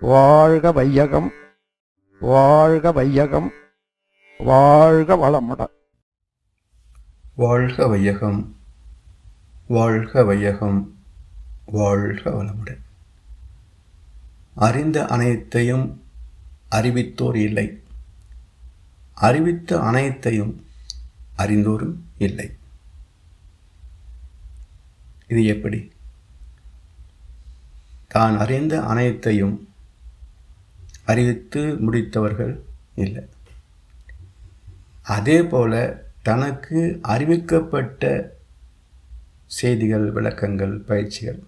வாழ்க வையகம் வாழ்க வையகம் வாழ்க வளமுடன் வாழ்க வையகம் வாழ்க வையகம் வாழ்க வளமுடன் அறிந்த அனைத்தையும் அறிவித்தோர் இல்லை. அறிவித்த அனைத்தையும் அறிந்தோரும் இல்லை. இது எப்படி? தான் அறிந்த அனைத்தையும் அறிவித்து முடித்தவர்கள் இல்லை. அதே போல தனக்கு அறிவிக்கப்பட்ட செய்திகள் விளக்கங்கள் பயிற்சிகள்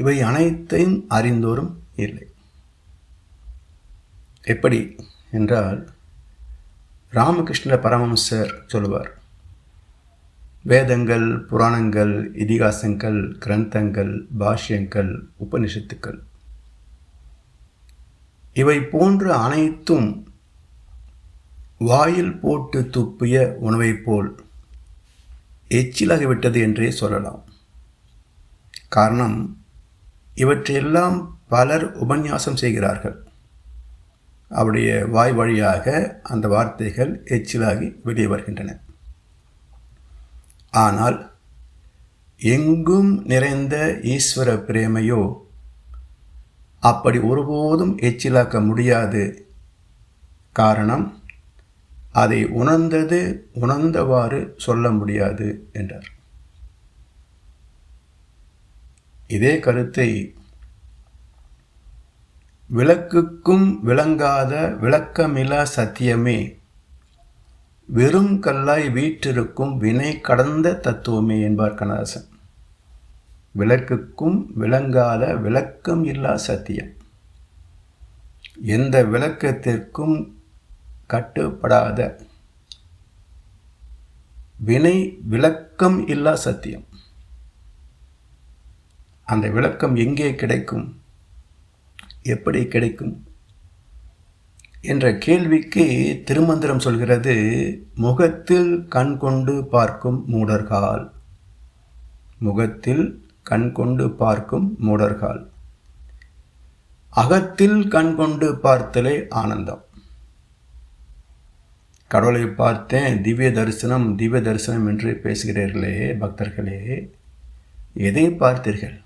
இவை அனைத்தையும் அறிந்தோரும் இல்லை. எப்படி என்றால் ராமகிருஷ்ண பரமஹம்சர் சொல்லுவார் வேதங்கள் புராணங்கள் இதிகாசங்கள் கிரந்தங்கள் பாஷ்யங்கள் உபனிஷத்துக்கள் இவை போன்று அனைத்தும் வாயில் போட்டு துப்பிய உணவைப் போல் எச்சிலாகிவிட்டது என்றே சொல்லலாம். காரணம் இவற்றையெல்லாம் பலர் உபன்யாசம் செய்கிறார்கள். அவருடைய வாய் வழியாக அந்த வார்த்தைகள் எச்சிலாகி வெளியே வருகின்றன. ஆனால் எங்கும் நிறைந்த ஈஸ்வர பிரேமையோ அப்படி ஒருபோதும் எச்சிலாக்க முடியாது. காரணம் அதை உணர்ந்தது உணர்ந்தவாறு சொல்ல முடியாது என்றார். இதே கருத்தை விளக்குக்கும் விளங்காத விளக்கமிலா சத்தியமே வெறும் கல்லாய் வீற்றிருக்கும் வினை கடந்த தத்துவமே என்பார் கண்ணதாசன். விளக்குக்கும் விளங்காத விளக்கம் இல்லா சத்தியம். எந்த விளக்கத்திற்கும் கட்டுப்படாத வினை விளக்கம் இல்லா சத்தியம். அந்த விளக்கம் எங்கே கிடைக்கும்? எப்படி கிடைக்கும்? என்ற கேள்விக்கு திருமந்திரம் சொல்கிறது முகத்தில் கண் கொண்டு பார்க்கும் மூடர்கால். முகத்தில் கண் கொண்டு பார்க்கும் மூடர்கால் அகத்தில் கண் கொண்டு பார்த்தலே ஆனந்தம். கடவுளை பார்த்தேன் திவ்ய தரிசனம் திவ்ய தரிசனம் என்று பேசுகிறீர்களே பக்தர்களே. எதை பார்த்தீர்கள்?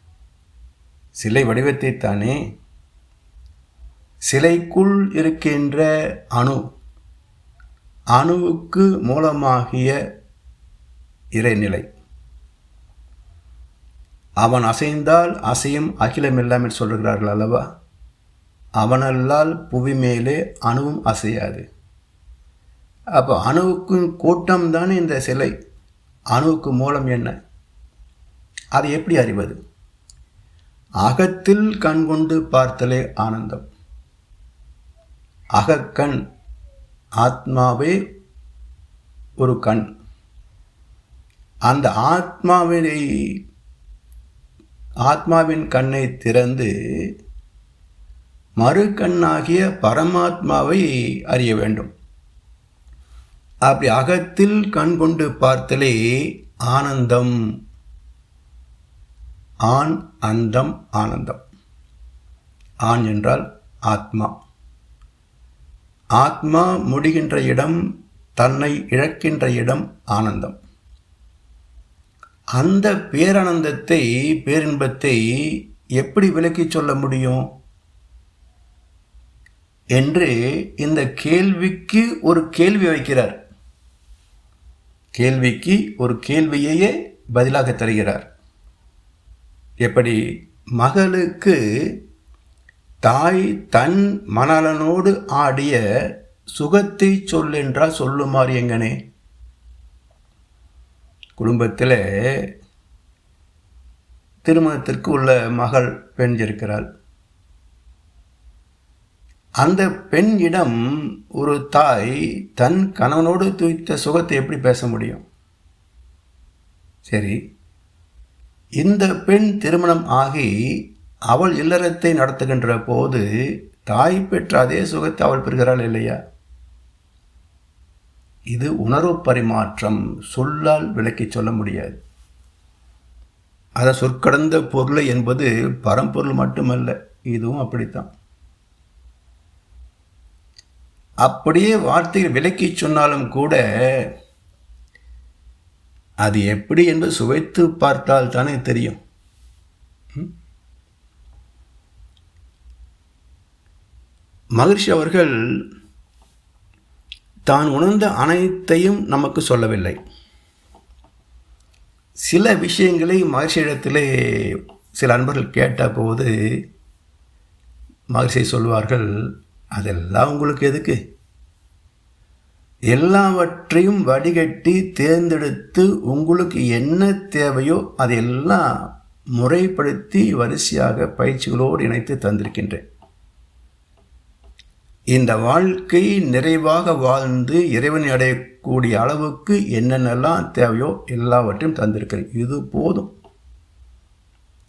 சிலை வடிவத்தை தானே? சிலைக்குள் இருக்கின்ற அணு அணுவுக்கு மூலமாகிய இறைநிலை. அவன் அசைந்தால் அசையும் அகிலமில்லாம் என்று சொல்கிறார்கள் அல்லவா? அவனல்லால் புவி மேலே அணுவும் அசையாது. அப்போ அணுவுக்கும் கூட்டம் தானே இந்த சிலை? அணுவுக்கு மூலம் என்ன? அதை எப்படி அறிவது? அகத்தில் கண் கொண்டு பார்த்தலே ஆனந்தம். அகக்கண் ஆத்மாவே ஒரு கண். அந்த ஆத்மாவினை ஆத்மாவின் கண்ணை திறந்து மறு கண்ணாகிய பரமாத்மாவை அறிய வேண்டும். அப்படி அகத்தில் கண் கொண்டு பார்த்தலே ஆனந்தம். ஆண் அந்தம் ஆனந்தம். ஆண் என்றால் ஆத்மா. ஆத்மா முடிகின்ற இடம் தன்னை இழக்கின்ற இடம் ஆனந்தம். அந்த பேரானந்தத்தை பேரின்பத்தை எப்படி விளக்கிச் சொல்ல முடியும்? என்று இந்த கேள்விக்கு ஒரு கேள்வி வைக்கிறார். கேள்விக்கு ஒரு கேள்வியையே பதிலாக தருகிறார். எப்படி? மகளுக்கு தாய் தன் மணலனோடு ஆடிய சுகத்தை சொல்லென்றால் சொல்லுமாறு எங்கனே? குடும்பத்தில் திருமணத்திற்கு உள்ள மகள் பெண் இருக்கிறாள். அந்த பெண்ணிடம் ஒரு தாய் தன் கணவனோடு துய்த்த சுகத்தை எப்படி பேச முடியும்? சரி இந்த பெண் திருமணம் ஆகி அவள் இல்லறத்தை நடத்துகின்ற போது தாய் பெற்ற அதே சுகத்தை அவள் பெறுகிறாள் இல்லையா? இது உணர்வு பரிமாற்றம் சொல்லால் விளக்கி சொல்ல முடியாது. அதை சொற்கடந்த பொருளை என்பது பரம்பொருள் மட்டுமல்ல இதுவும் அப்படித்தான். அப்படியே வார்த்தைகள் விலக்கி சொன்னாலும் கூட அது எப்படி என்று சுவைத்து பார்த்தால் தானே தெரியும். மகிழ்ச்சி அவர்கள் தான் உணர்ந்த அனைத்தையும் நமக்கு சொல்லவில்லை. சில விஷயங்களை மகிழ்ச்சியிடத்திலே சில அன்பர்கள் கேட்டபோது மகிழ்ச்சியை சொல்வார்கள் அதெல்லாம் உங்களுக்கு எதுக்கு? எல்லாவற்றையும் வடிகட்டி தேர்ந்தெடுத்து உங்களுக்கு என்ன தேவையோ அதையெல்லாம் முறைப்படுத்தி வரிசையாக பயிற்சிகளோடு இணைத்து தந்திருக்கின்றேன். இந்த வாழ்க்கை நிறைவாக வாழ்ந்து இறைவனை அடையக்கூடிய அளவுக்கு என்னென்னலாம் தேவையோ எல்லாவற்றையும் தந்திருக்கிறேன். இது போதும்.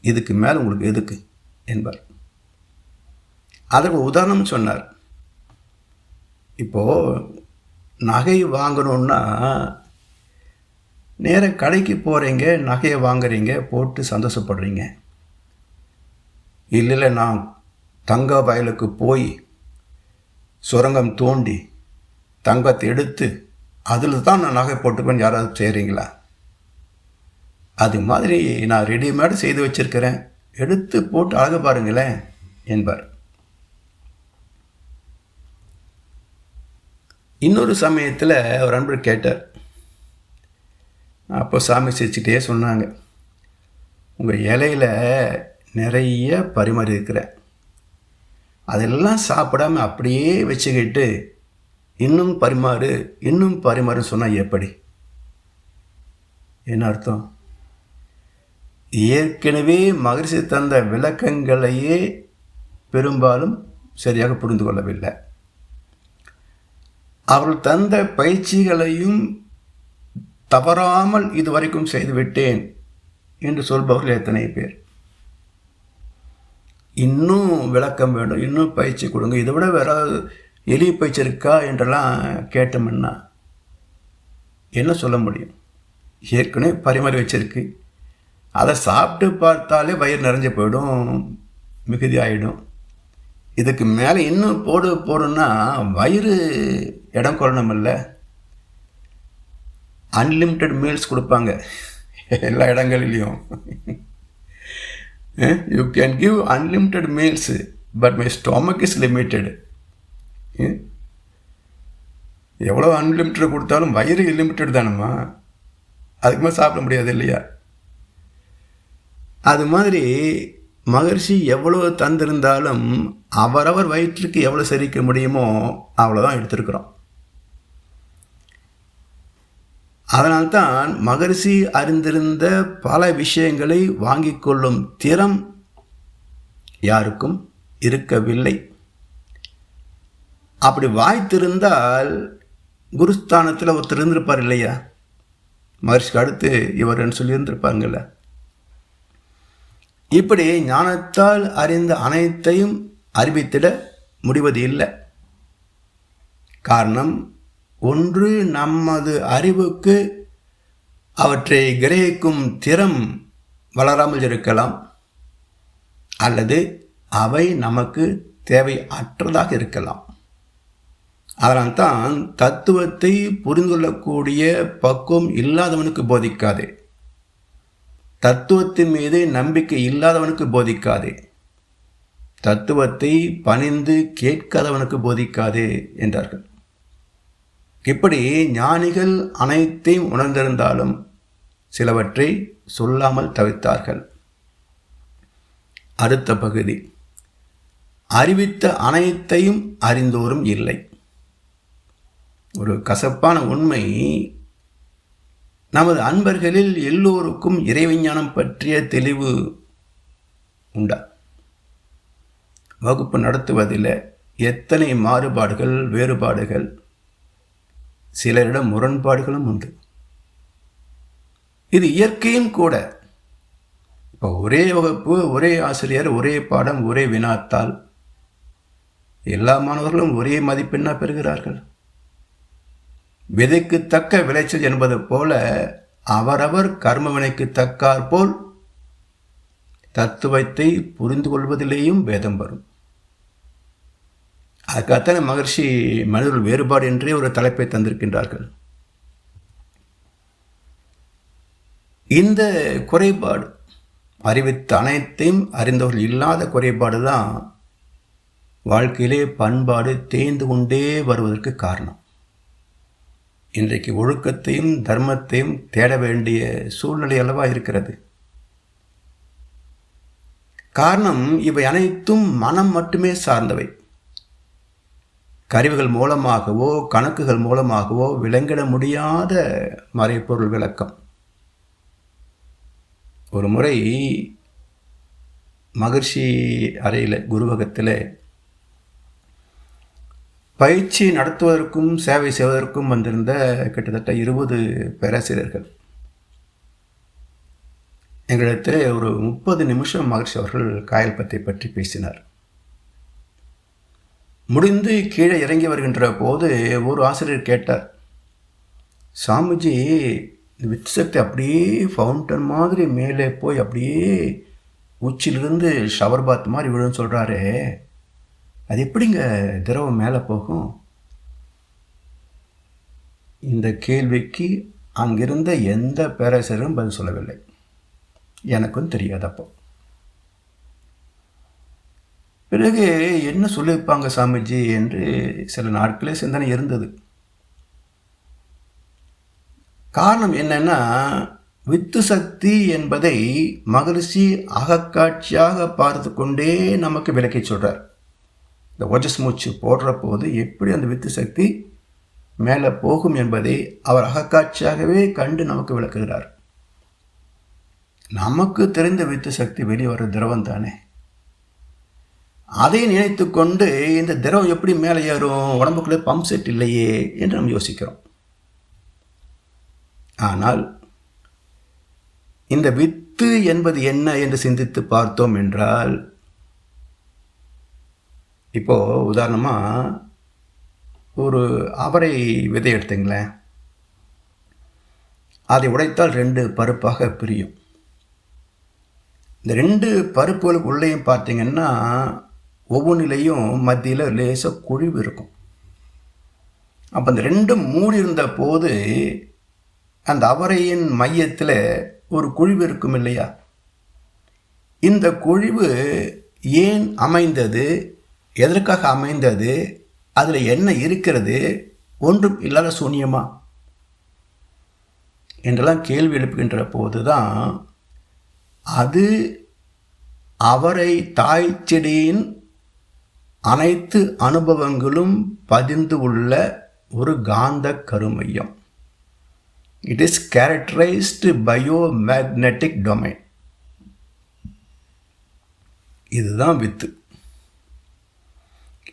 இதுக்கு மேலே உங்களுக்கு எதுக்கு என்பார். அதற்கு உதாரணம் சொன்னார். இப்போது நகை வாங்கணுன்னா நேர கடைக்கு போகிறீங்க நகையை வாங்குறீங்க போட்டு சந்தோஷப்படுறீங்க. இல்லை நான் தங்க வயலுக்கு போய் சுரங்கம் தோண்டி தங்கத்தை எடுத்து அதில் தான் நான் நகை போட்டுப்பேன்னு யாராவது செய்கிறீங்களா? அது மாதிரி நான் ரெடிமேடு செய்து வச்சிருக்கிறேன். எடுத்து போட்டு அழகு பாருங்களேன் என்பார். இன்னொரு சமயத்தில் ஒரு அன்பர் கேட்டார். அப்போ சாமி சிரிச்சுட்டே சொன்னாங்க உங்கள் இலையில் நிறைய பரிமாறி இருக்கிறேன் அதெல்லாம் சாப்பிடாம அப்படியே வச்சுக்கிட்டு இன்னும் பரிமாறு இன்னும் பரிமாறு சொன்னால் எப்படி? என்ன அர்த்தம்? ஏற்கனவே மகிழ்ச்சி தந்த விளக்கங்களையே பெரும்பாலும் சரியாக புரிந்து கொள்ளவில்லை. அவர்கள் தந்த பயிற்சிகளையும் தவறாமல் இதுவரைக்கும் செய்துவிட்டேன் என்று சொல்பவர்கள் எத்தனை பேர்? இன்னும் விளக்கம் வேண்டும் இன்னும் பயிற்சி கொடுங்க. இதை விட வேற எளிய பயிற்சி இருக்கா என்றெல்லாம் கேட்டோம்னா என்ன சொல்ல முடியும்? ஏற்கனவே பரிமாறி வச்சிருக்கு. அதை சாப்பிட்டு பார்த்தாலே வயிறு நிறைஞ்சு போயிடும் மிகுதி ஆகிடும் இதுக்கு மேலே இன்னும் போடு போடுன்னா வயிறு இடம் கொள்ளணுமில்ல. அன்லிமிட்டெட் மீல்ஸ் கொடுப்பாங்க. எல்லா இடங்களிலையும். You can give unlimited meals but my stomach is limited எவ்வளோ அன்லிமிட்டட் கொடுத்தாலும் வயிறு லிமிட்டட் தானம்மா? அதுக்கு மேலே சாப்பிட முடியாது இல்லையா? அது மாதிரி மகர்ஷி எவ்வளோ தந்திருந்தாலும் அவரவர் வயிற்றுக்கு எவ்வளோ செரிக்க முடியுமோ அவ்வளோதான் எடுத்திருக்கிறோம். அதனால்தான் மகரிஷி அறிந்திருந்த பல விஷயங்களை வாங்கிக் கொள்ளும் திறம் யாருக்கும் இருக்கவில்லை. அப்படி வாய்த்திருந்தால் குருஸ்தானத்தில் ஒருத்தர் இருந்திருப்பார் இல்லையா? மகர்ஷிக்கு அடுத்து இவர் என்று இப்படி ஞானத்தால் அறிந்த அனைத்தையும் அறிவித்திட முடிவது இல்லை. காரணம் ஒன்று நமது அறிவுக்கு அவற்றை கிரகிக்கும் திறம் வளராமல் இருக்கலாம் அல்லது அவை நமக்கு தேவை அற்றதாக இருக்கலாம். அதனால்தான் தத்துவத்தை புரிந்து கொள்ளக்கூடிய பக்குவம் இல்லாதவனுக்கு போதிக்காதே. தத்துவத்தின் மீது நம்பிக்கை இல்லாதவனுக்கு போதிக்காதே. தத்துவத்தை பணிந்து கேட்காதவனுக்கு போதிக்காதே என்றார்கள். இப்படி ஞானிகள் அனைத்தையும் உணர்ந்திருந்தாலும் சிலவற்றை சொல்லாமல் தவிர்த்தார்கள் அடுத்த பகுதி. அறிவித்த அனைத்தையும் அறிந்தோரும் இல்லை. ஒரு கசப்பான உண்மை. நமது அன்பர்களில் எல்லோருக்கும் இறைவிஞ்ஞானம் பற்றிய தெளிவு உண்டா? வகுப்பு நடத்துவதில் எத்தனை மாறுபாடுகள் வேறுபாடுகள்? சிலரிடம் முரண்பாடுகளும் உண்டு. இது இயற்கையும் கூட. இப்போ ஒரே வகுப்பு ஒரே ஆசிரியர் ஒரே பாடம் ஒரே வினாத்தால் எல்லா மாணவர்களும் ஒரே மதிப்பெண்ணா பெறுகிறார்கள். விதைக்கு தக்க விளைச்சல் என்பது போல அவரவர் கர்மவினைக்கு தக்காற்போல் தக்கார் போல் தத்துவத்தை புரிந்து கொள்வதிலேயும் பேதம் வரும். அதுக்காகத்தானே மகர்ஷி மனிதர்கள் வேறுபாடு என்றே ஒரு தலைப்பை தந்திருக்கின்றார்கள். இந்த குறைபாடு அறிவித்த அனைத்தையும் அறிந்தவர்கள் இல்லாத குறைபாடு தான் வாழ்க்கையிலே பண்பாடு தேய்ந்து கொண்டே வருவதற்கு காரணம். இன்றைக்கு ஒழுக்கத்தையும் தர்மத்தையும் தேட வேண்டிய சூழ்நிலை அளவாக இருக்கிறது. காரணம் இவை அனைத்தும் மனம் மட்டுமே சார்ந்தவை. கருவிகள் மூலமாகவோ கணக்குகள் மூலமாகவோ விளங்கிட முடியாத மறைப்பொருள் விளக்கம். ஒரு முறை மகிழ்ச்சி அறையில் குருவகத்தில் பயிற்சி நடத்துவதற்கும் சேவை செய்வதற்கும் வந்திருந்த கிட்டத்தட்ட இருபது பேராசிரியர்கள். எங்களிடத்தில் ஒரு முப்பது நிமிஷம் மகிழ்ச்சி அவர்கள் காயல்பத்தை பற்றி பேசினார். முடிந்து கீழே இறங்கி வருகின்ற போது ஒரு ஆசிரியர் கேட்டார் சாமிஜி இந்த வித்து சக்தி அப்படியே ஃபவுண்டன் மாதிரி மேலே போய் அப்படியே உச்சிலிருந்து ஷவர் பாத் மாதிரி விழுன்னு சொல்கிறாரே அது எப்படிங்க திரவம் மேலே போகும்? இந்த கேள்விக்கு அங்கிருந்த எந்த பேராசிரியரும் பதில் சொல்லவில்லை. எனக்கும் தெரியாது அப்போ. பிறகு என்ன சொல்லியிருப்பாங்க சாமிஜி என்று சில நாட்களே சிந்தனை இருந்தது. காரணம் என்னன்னா வித்து சக்தி என்பதை மகரிஷி அகக்காட்சியாக பார்த்து கொண்டே நமக்கு விளக்கி சொல்கிறார் இந்த ஓஜஸ் மூச்சு போடுற போது எப்படி அந்த வித்து சக்தி மேலே போகும் என்பதை அவர் அகக்காட்சியாகவே கண்டு நமக்கு விளக்குகிறார். நமக்கு தெரிந்த வித்து சக்தி வெளிவர திரவம் தானே. அதை நினைத்து கொண்டு இந்த திரவம் எப்படி மேலே ஏறும்? உடம்புக்குள்ளே பம்ப் செட் இல்லையே என்று நாம் யோசிக்கிறோம். ஆனால் இந்த வித்து என்பது என்ன என்று சிந்தித்து பார்த்தோம் என்றால் இப்போ உதாரணமாக ஒரு அவரை விதை எடுத்துங்களேன். அதை உடைத்தால் ரெண்டு பருப்பாக பிரியும். இந்த ரெண்டு பருப்புகளுக்கு உள்ளேயும் பார்த்தீங்கன்னா ஒவ்வொன்றிலையும் மத்தியில் லேசாக குழிவு இருக்கும். அப்போ அந்த ரெண்டும் மூடி இருந்த போது அந்த அவரையின் மையத்தில் ஒரு குழிவு இருக்கும் இல்லையா? இந்த குழிவு ஏன் அமைந்தது? எதற்காக அமைந்தது? அதில் என்ன இருக்கிறது? ஒன்றும் இல்லாத சூன்யமா? என்றெல்லாம் கேள்வி எழுப்புகின்ற போது தான் அது அவரை தாய் செடியின் அனைத்து அனுபவங்களும் பதிந்து உள்ள ஒரு காந்த கருமையம். It is characterised bio magnetic domain இதுதான் வித்து.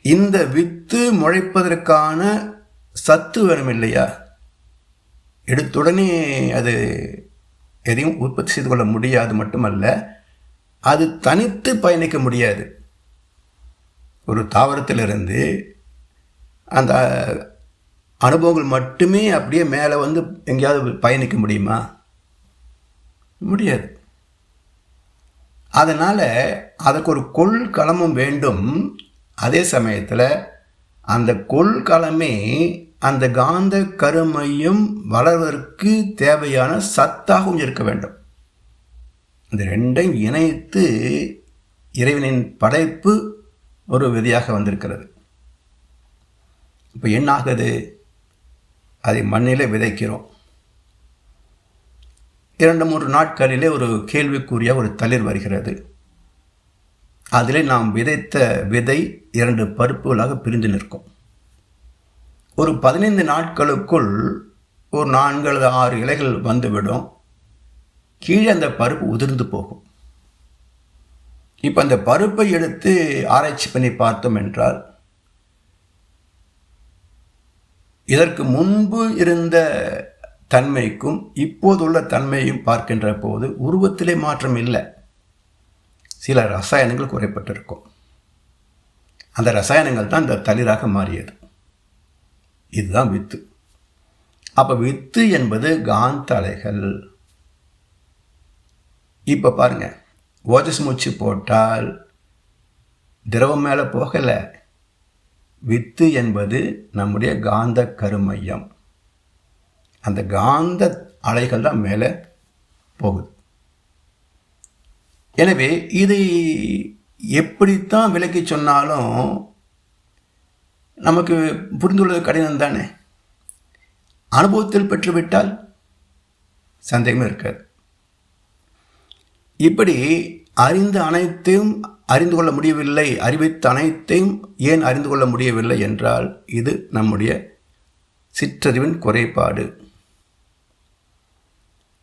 இந்த வித்து முளைப்பதற்கான சத்து வேணும் இல்லையா எடுத்துடனே அது எதையும் உற்பத்தி செய்து கொள்ள முடியாது மட்டுமல்ல அது தனித்து பயணிக்க முடியாது. ஒரு தாவரத்திலிருந்து அந்த அனுபவங்கள் மட்டுமே அப்படியே மேலே வந்து எங்கேயாவது பயணிக்க முடியுமா? முடியாது. அதனால் அதுக்கு ஒரு கொள்கலமும் வேண்டும். அதே சமயத்தில் அந்த கொள்கலமே அந்த காந்த கருமையும் வளர்வதற்கு தேவையான சத்தாகவும் இருக்க வேண்டும். இந்த ரெண்டையும் இணைத்து இறைவனின் படைப்பு ஒரு விதியாக வந்திருக்கிறது. இப்போ என்ன ஆகுது அதை மண்ணிலே விதைக்கிறோம். இரண்டு மூன்று நாட்களிலே ஒரு கேள்விக்குரிய ஒரு தளிர் வருகிறது. அதிலே நாம் விதைத்த விதை இரண்டு பருப்புகளாக பிரிந்து நிற்கும். ஒரு பதினைந்து நாட்களுக்குள் ஒரு நான்கு அல்லது ஆறு இலைகள் வந்துவிடும். கீழே அந்த பருப்பு உதிர்ந்து போகும். இப்போ அந்த பருப்பை எடுத்து ஆராய்ச்சி பண்ணி பார்த்தோம் என்றால் இதற்கு முன்பு இருந்த தன்மைக்கும் இப்போதுள்ள தன்மையும் பார்க்கின்ற போது உருவத்திலே மாற்றம் இல்லை. சில ரசாயனங்கள் குறைப்பட்டிருக்கும். அந்த ரசாயனங்கள் தான் இந்த தளிராக மாறியது. இதுதான் வித்து. அப்போ வித்து என்பது காந்த அலைகள். இப்போ பாருங்கள் ஓஜஸ் மூச்சு போட்டால் திரவம் மேலே போகலை. வித்து என்பது நம்முடைய காந்த கருமையம். அந்த காந்த அலைகள் தான் மேலே போகுது. எனவே இதை எப்படித்தான் விளக்கி சொன்னாலும் நமக்கு புரிந்துள்ளது கடினம் தானே? அனுபவத்தில் பெற்றுவிட்டால் சந்தேகமே இருக்காது. இப்படி அறிந்த அனைத்தையும் அறிந்து கொள்ள முடியவில்லை. அறிவித்த அனைத்தையும் ஏன் அறிந்து கொள்ள முடியவில்லை என்றால் இது நம்முடைய சிற்றறிவின் குறைபாடு.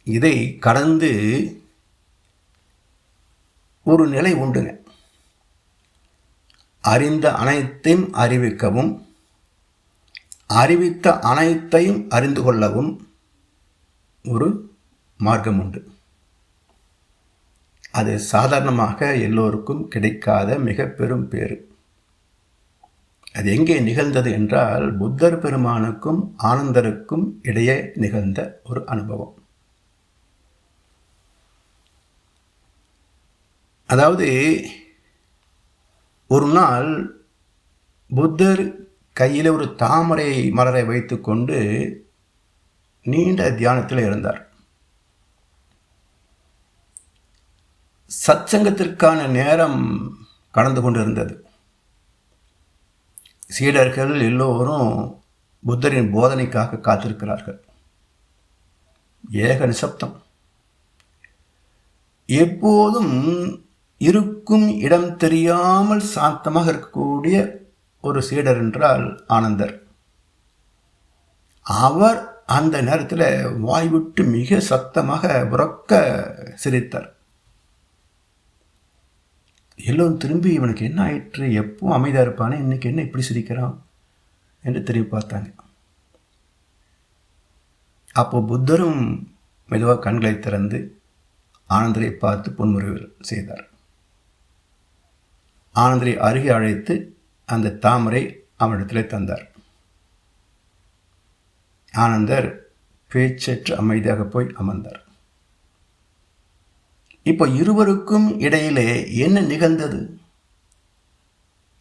இதை கடந்து ஒரு நிலை உண்டுங்க. அறிந்த அனைத்தையும் அறிவிக்கவும் அறிவித்த அனைத்தையும் அறிந்து கொள்ளவும் ஒரு மார்க்கம் உண்டு. அது சாதாரணமாக எல்லோருக்கும் கிடைக்காத மிக பெரும் பேறு. அது எங்கே நிகழ்ந்தது என்றால் புத்தர் பெருமானுக்கும் ஆனந்தருக்கும் இடையே நிகழ்ந்த ஒரு அனுபவம். அதாவது ஒரு நாள் புத்தர் கையில் ஒரு தாமரை மலரை வைத்துக்கொண்டு நீண்ட தியானத்தில் இருந்தார். சத்சங்கத்திற்கான நேரம் கடந்து கொண்டிருந்தது. சீடர்கள் எல்லோரும் புத்தரின் போதனைக்காக காத்திருக்கிறார்கள். ஏக நிசப்தம். எப்போதும் இருக்கும் இடம் தெரியாமல் சாந்தமாக இருக்கக்கூடிய ஒரு சீடர் என்றால் ஆனந்தர். அவர் அந்த நேரத்தில் வாய்விட்டு மிக சத்தமாக உறக்க சிரித்தார். எல்லோரும் திரும்பி இவனுக்கு என்ன ஆயிற்று? எப்போ அமைதியாக இருப்பானே? இன்னைக்கு என்ன இப்படி சிரிக்கிறான்? என்று திரும்பி பார்த்தாங்க. அப்போ புத்தரும் மெதுவாக கண்களை திறந்து ஆனந்தரை பார்த்து புன்முறைவு செய்தார். ஆனந்தரை அருகே அழைத்து அந்த தாமரை அவனிடத்தில் தந்தார். ஆனந்தர் பேச்சற்று அமைதியாக போய் அமர்ந்தார். இப்போ இருவருக்கும் இடையிலே என்ன நிகழ்ந்தது?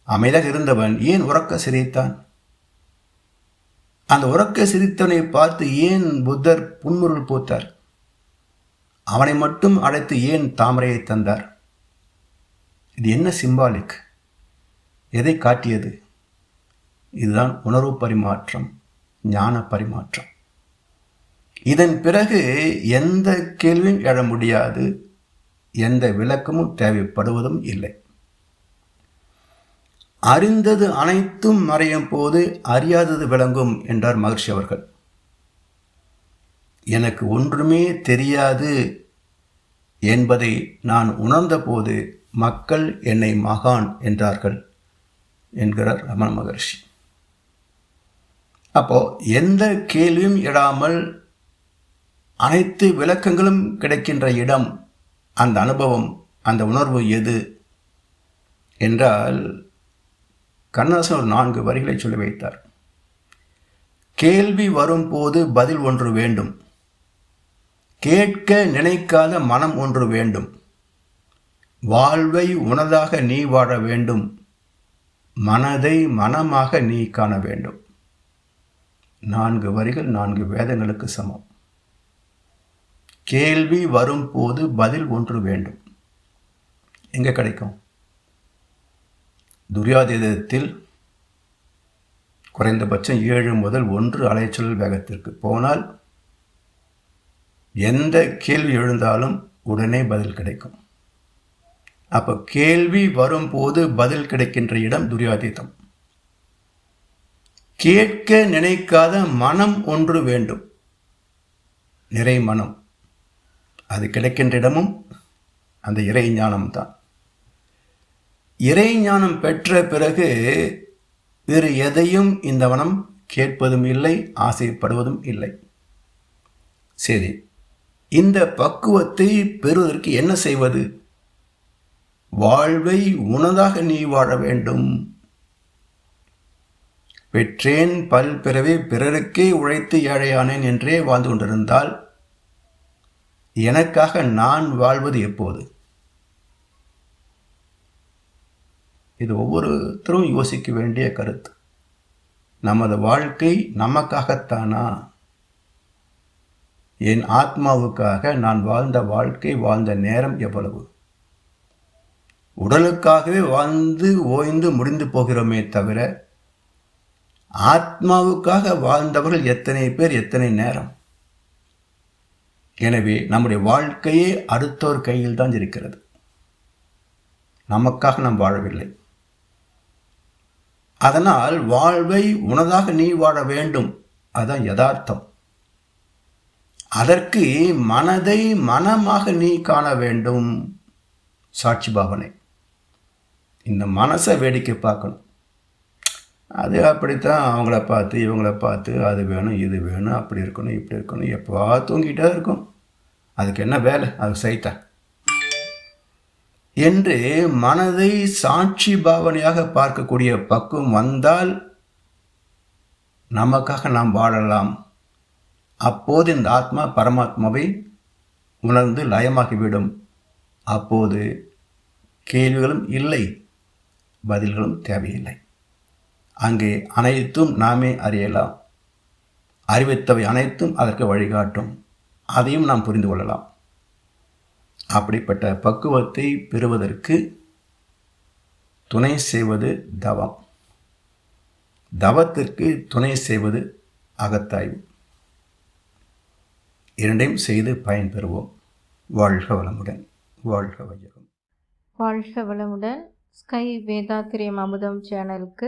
அமைதியாக இருந்தவன் ஏன் உறக்க சிரித்தான்? அந்த உறக்க சிரித்தவனை பார்த்து ஏன் புத்தர் புன்முருள் போத்தார்? அவனை மட்டும் அழைத்து ஏன் தாமரையை தந்தார்? இது என்ன சிம்பாலிக் எதை காட்டியது? இதுதான் உணர்வு பரிமாற்றம் ஞான பரிமாற்றம். இதன் பிறகு எந்த கேள்வியும் எழ முடியாது. எந்த விளக்கமும் தேவைப்படுவதும் இல்லை. அறிந்தது அனைத்தும் மறையும் போது அறியாதது விளங்கும் என்றார் மகர்ஷி அவர்கள். எனக்கு ஒன்றுமே தெரியாது என்பதை நான் உணர்ந்தபோது மக்கள் என்னை மகான் என்றார்கள் என்கிறார் ரமண மகர்ஷி. அப்போ எந்த கேள்வியும் இடாமல் அனைத்து விளக்கங்களும் கிடைக்கின்ற இடம் அந்த அனுபவம் அந்த உணர்வு எது என்றால் கண்ணாசன் ஒரு நான்கு வரிகளை சொல்லி வைத்தார். கேள்வி வரும்போது பதில் ஒன்று வேண்டும். கேட்க நினைக்காத மனம் ஒன்று வேண்டும். வாழ்வை உனதாக நீ வாழ வேண்டும். மனதை மனமாக நீ காண வேண்டும். நான்கு வரிகள் நான்கு வேதங்களுக்கு சமம். கேள்வி வரும்போது பதில் ஒன்று வேண்டும். எங்கே கிடைக்கும்? துரியாதீதத்தில் குறைந்தபட்சம் ஏழு முதல் ஒன்று அலைச்சல் வேகத்திற்கு போனால் எந்த கேள்வி எழுந்தாலும் உடனே பதில் கிடைக்கும். அப்போ கேள்வி வரும்போது பதில் கிடைக்கின்ற இடம் துரியாதீதம் கேட்க நினைக்காத மனம் ஒன்று வேண்டும். நிறை மனம். அது கிடைக்கின்ற இடமும் அந்த இறை ஞானம்தான். இறை ஞானம் பெற்ற பிறகு வேறு எதையும் இந்த மனம் கேட்பதும் இல்லை ஆசைப்படுவதும் இல்லை. சரி இந்த பக்குவத்தை பெறுவதற்கு என்ன செய்வது? வாழ்வை உனதாக நீ வாழ வேண்டும். பெற்றேன் பல் பிறவே பிறருக்கே உழைத்து ஏழையானேன் என்றே வாழ்ந்து கொண்டிருந்தால் எனக்காக நான் வாழ்வது எப்போது? இது ஒவ்வொருத்தரும் யோசிக்க வேண்டிய கருத்து. நமது வாழ்க்கை நமக்காகத்தானா? என் ஆத்மாவுக்காக நான் வாழ்ந்த வாழ்க்கை வாழ்ந்த நேரம் எவ்வளவு? உடலுக்காகவே வாழ்ந்து ஓய்ந்து முடிந்து போகிறோமே தவிர ஆத்மாவுக்காக வாழ்ந்தவர்கள் எத்தனை பேர் எத்தனை நேரம்? எனவே நம்முடைய வாழ்க்கையே அடுத்தோர் கையில் தான் இருக்கிறது. நமக்காக நாம் வாழவில்லை. அதனால் வாழ்வை உனதாக நீ வாழ வேண்டும். அதுதான் யதார்த்தம். அதற்கு மனதை மனமாக நீ காண வேண்டும். சாட்சி பாவனை. இந்த மனசை வேடிக்கை பார்க்கணும். அது அப்படித்தான் அவங்கள பார்த்து இவங்கள பார்த்து அது வேணும் இது வேணும் அப்படி இருக்கணும் இப்படி இருக்கணும் எப்போ தூங்கிட்டே இருக்கும். அதுக்கு என்ன வேலை? அது சைத்தா. என்று மனதை சாட்சி பாவனையாக பார்க்கக்கூடிய பக்குவம் வந்தால் நமக்காக நாம் வாழலாம். அப்போது இந்த ஆத்மா பரமாத்மாவை உணர்ந்து லயமாகிவிடும். அப்போது கேள்விகளும் இல்லை பதில்களும் தேவையில்லை. அங்கே அனைத்தும் நாமே அறியலாம் அறிவித்தவை அனைத்தும் அதற்கு வழிகாட்டும். அதையும் நாம் புரிந்து கொள்ளலாம். அப்படிப்பட்ட பக்குவத்தை பெறுவதற்கு துணை செய்வது தவம். தவத்திற்கு துணை செய்வது அகத்தாய்வு. இரண்டையும் செய்து பயன்பெறுவோம். வாழ்க வளமுடன். வாழ்க வையகம். வாழ்க வளமுடன். ஸ்கை வேதாத்திரியம் அமுதம் சேனலுக்கு